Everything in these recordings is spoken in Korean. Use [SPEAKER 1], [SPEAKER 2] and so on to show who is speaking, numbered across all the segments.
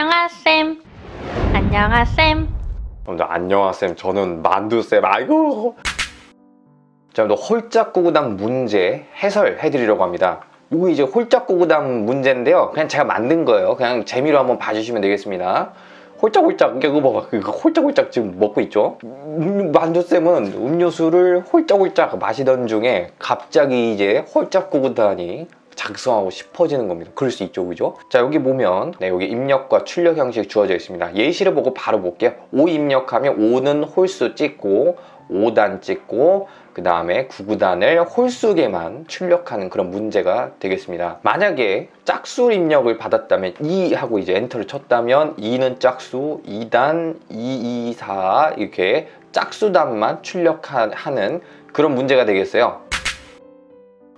[SPEAKER 1] 안녕하쌤. 안녕하쌤.
[SPEAKER 2] 여러분들 안녕하세요. 저는 만두쌤. 아이고. 자, 오늘 홀짝구구단 문제 해설해드리려고 합니다. 이거 이제 홀짝구구단 문제인데요. 그냥 제가 만든 거예요. 그냥 재미로 한번 봐주시면 되겠습니다. 홀짝홀짝 이거 봐봐 홀짝홀짝 지금 먹고 있죠 음, 만두쌤은 음료수를 홀짝홀짝 마시던 중에 갑자기 이제 홀짝구구단이 작성하고 싶어지는 겁니다. 그럴 수 있죠, 그죠? 자, 여기 보면, 네, 여기 입력과 출력 형식 주어져 있습니다. 예시를 보고 바로 볼게요. 5 입력하면 5는 홀수 찍고, 5단 찍고, 그 다음에 9구단을 홀수계만 출력하는 그런 문제가 되겠습니다. 만약에 짝수 입력을 받았다면 2 하고 이제 엔터를 쳤다면 2는 짝수, 2단, 2, 2, 4 이렇게 짝수단만 출력하는 그런 문제가 되겠어요.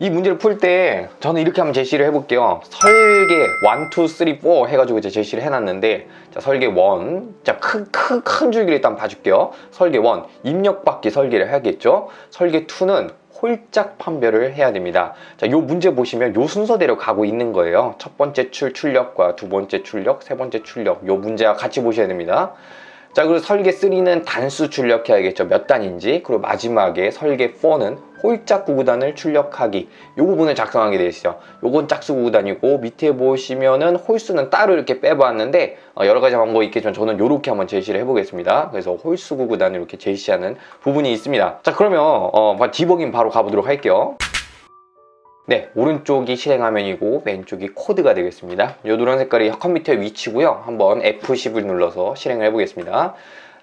[SPEAKER 2] 이 문제를 풀 때 저는 이렇게 한번 제시를 해볼게요. 설계 1, 2, 3, 4 해가지고 이제 제시를 해놨는데 자 설계 1, 자 큰 큰 큰 줄기를 일단 봐줄게요. 설계 1 입력받기 설계를 해야겠죠. 설계 2는 홀짝 판별을 해야 됩니다. 자, 요 문제 보시면 요 순서대로 가고 있는 거예요. 첫 번째 출 출력과 두 번째 출력, 세 번째 출력 요 문제와 같이 보셔야 됩니다. 자, 그리고 설계 3는 단수 출력해야겠죠. 몇 단인지. 그리고 마지막에 설계 4는 홀짝 구구단을 출력하기. 요 부분을 작성하게 되어 있어요. 요건 짝수 구구단이고 밑에 보시면은 홀수는 따로 이렇게 빼봤는데 어, 여러 가지 방법이 있겠지만 저는 요렇게 한번 제시를 해보겠습니다. 그래서 홀수 구구단을 이렇게 제시하는 부분이 있습니다. 자, 그러면 어, 디버깅 바로 가보도록 할게요. 네, 오른쪽이 실행 화면이고 왼쪽이 코드가 되겠습니다. 이 노란 색깔이 컴퓨터의 위치고요. 한번 F10을 눌러서 실행을 해보겠습니다.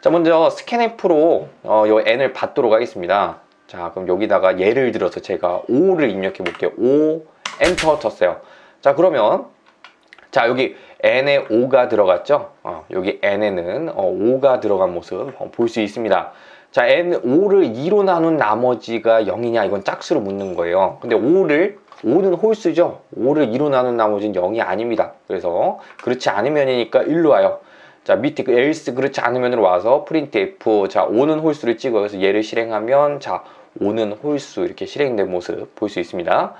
[SPEAKER 2] 자, 먼저 스캔 F로 어, 요 N을 받도록 하겠습니다. 자, 그럼 여기다가 예를 들어서 제가 5를 입력해 볼게요. 5, 엔터 쳤어요. 자, 그러면 자, 여기 N에 5가 들어갔죠? 어, 여기 N에는 어, 5가 들어간 모습 어, 볼수 있습니다. 자, n 5를 2로 나눈 나머지가 0이냐 이건 짝수로 묻는 거예요. 근데 5를 5는 홀수죠. 5를 2로 나눈 나머지는 0이 아닙니다. 그래서 그렇지 않으면이니까 1로 와요. 자, 밑에 그 else 그렇지 않으면으로 와서 프린트 f 자, 5는 홀수를 찍어요. 그래서 얘를 실행하면 자, 5는 홀수 이렇게 실행된 모습 볼 수 있습니다.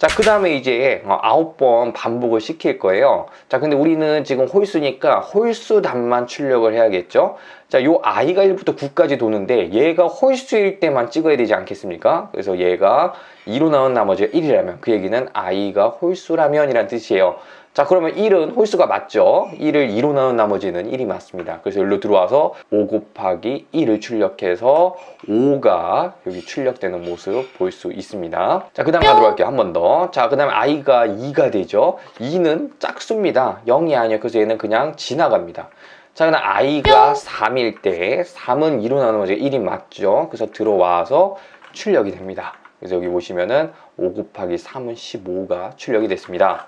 [SPEAKER 2] 자, 그 다음에 이제 어, 아홉 번 반복을 시킬 거예요. 자, 근데 우리는 지금 홀수니까 홀수 단만 출력을 해야겠죠? 자, 요 i가 1부터 9까지 도는데 얘가 홀수일 때만 찍어야 되지 않겠습니까? 그래서 얘가 2로 나온 나머지가 1이라면 그 얘기는 i가 홀수라면 이란 뜻이에요. 자, 그러면 1은 홀수가 맞죠? 1을 2로 나눈 나머지는 1이 맞습니다. 그래서 여기로 들어와서 5 곱하기 1을 출력해서 5가 여기 출력되는 모습 볼 수 있습니다. 자, 그 다음 가도록 할게요. 한 번 더. 자, 그 다음에 i가 2가 되죠? 2는 짝수입니다. 0이 아니에요. 그래서 얘는 그냥 지나갑니다. 자, 그다음 i가 3일 때 3은 2로 나누는 거죠. 1이 맞죠? 그래서 들어와서 출력이 됩니다. 그래서 여기 보시면은 5 곱하기 3은 15가 출력이 됐습니다.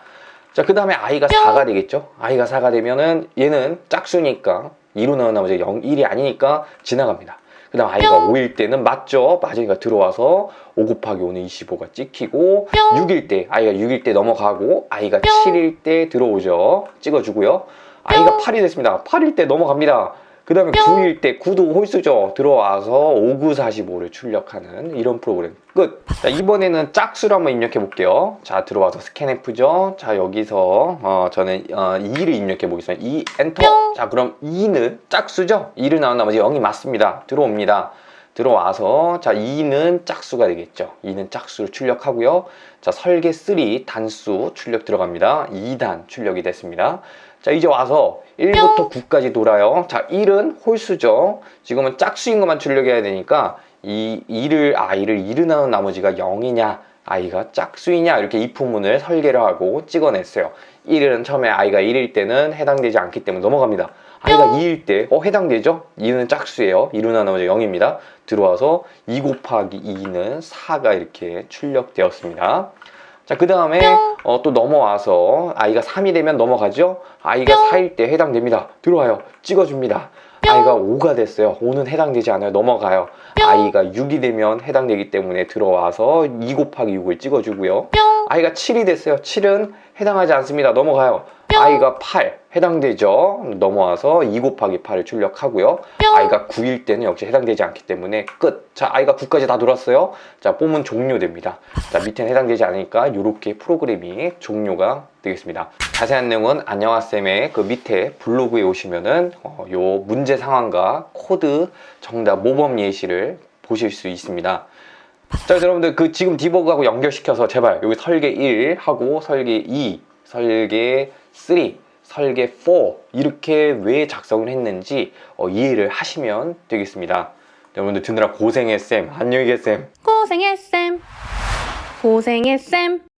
[SPEAKER 2] 자, 그 다음에 i가 4가 되겠죠? i가 4가 되면은 얘는 짝수니까 2로 나누는 나머지 0, 1이 아니니까 지나갑니다. 그 다음 i가 5일 때는 맞죠? 맞으니까 들어와서 5 곱하기 5는 25가 찍히고 6일 때 i가 6일 때 넘어가고 i가 7일 때 들어오죠. 찍어주고요. i가 8이 됐습니다. 8일 때 넘어갑니다. 그 다음에 9일 때 9도 홀수죠. 들어와서 5945를 출력하는 이런 프로그램 끝. 자, 이번에는 짝수를 한번 입력해 볼게요. 자, 들어와서 스캔 F죠. 자, 여기서 어, 저는 어, 2를 입력해 보겠습니다. 2 엔터. 자, 그럼 2는 짝수죠. 2를 나온 나머지 0이 맞습니다. 들어옵니다. 들어와서 자 2는 짝수가 되겠죠 2는 짝수를 출력하고요 자 설계 3 단수 출력 들어갑니다 2단 출력이 됐습니다 자 이제 와서 1부터 9까지 돌아요 자 1은 홀수죠 지금은 짝수인 것만 출력해야 되니까 이 2를 i를 2를 나눈 나머지가 0이냐 i가 짝수이냐 이렇게 if문을 설계를 하고 찍어냈어요 1은 처음에 i가 1일 때는 해당되지 않기 때문에 넘어갑니다 i가 2일 때, 어, 해당되죠? 2는 짝수예요. 2로 나누면 0입니다. 들어와서 2 곱하기 2는 4가 이렇게 출력되었습니다. 자, 그 다음에 어, 또 넘어와서 i가 3이 되면 넘어가죠? i가 4일 때 해당됩니다. 들어와요. 찍어줍니다. i가 5가 됐어요. 5는 해당되지 않아요. 넘어가요. i가 6이 되면 해당되기 때문에 들어와서 2 곱하기 6을 찍어주고요. i가 7이 됐어요. 7은 해당하지 않습니다. 넘어가요. I가 8 해당되죠. 넘어와서 2 곱하기 8을 출력하고요.
[SPEAKER 1] 뿅.
[SPEAKER 2] i가 9일 때는 역시 해당되지 않기 때문에 끝. 자, i가 9까지 다 돌았어요. 자, 뽐은 종료됩니다. 자, 밑에는 해당되지 않으니까 이렇게 프로그램이 종료가 되겠습니다. 자세한 내용은 안녕하쌤의 그 밑에 블로그에 오시면은 어, 요 문제 상황과 코드 정답 모범 예시를 보실 수 있습니다. 자, 여러분들 그 지금 디버그하고 연결시켜서 제발 여기 설계 1 하고 설계 2, 설계 3, 설계 4 이렇게 왜 작성을 했는지 어, 이해를 하시면 되겠습니다. 여러분들 듣느라 고생했 쌤. 안녕히 계셈.
[SPEAKER 1] 고생했음. 고생했음.